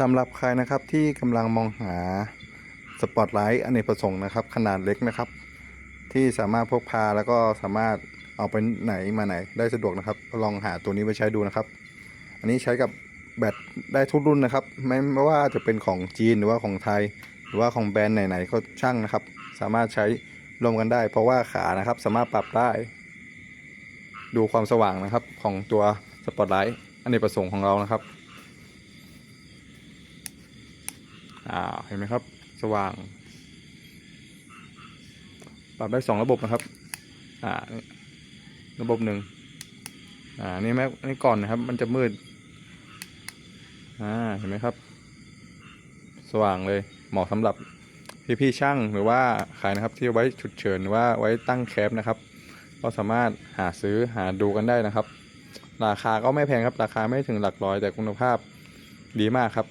สำหรับใครนะครับที่กำลังมองหาสปอตไลท์อเนกประสงค์นะครับ ขนาดเล็กนะครับ ที่สามารถพกพาแล้วก็สามารถเอาไปไหนมาไหนได้สะดวกนะครับ ลองหาตัวนี้ไปใช้ดูนะครับ อันนี้ใช้กับแบตได้ทุกรุ่นนะครับ ไม่ไม่ว่าจะเป็นของจีนหรือว่าของไทย หรือว่าของแบรนด์ไหนๆก็ช่างนะครับ สามารถใช้รวมกันได้ เพราะว่าขานะครับสามารถปรับได้ ดูความสว่างนะครับของตัวสปอตไลท์อเนกประสงค์ของเรานะครับ อ่าเห็นไหมครับ สว่าง ปรับได้สองระบบนะครับ อ่า ระบบหนึ่งอ่า นี่แม้นี่ก่อนนะครับ มันจะมืด อ่า เห็นไหมครับ สว่างเลย เหมาะสำหรับพี่ๆช่างหรือว่าขายนะครับที่ไว้ฉุดเฉินหรือว่าไว้ตั้งแคปนะครับ ก็สามารถหาซื้อหาดูกันได้นะครับ ราคาก็ไม่แพงครับ ราคาไม่ถึงหลักร้อยแต่คุณภาพดีมากครับ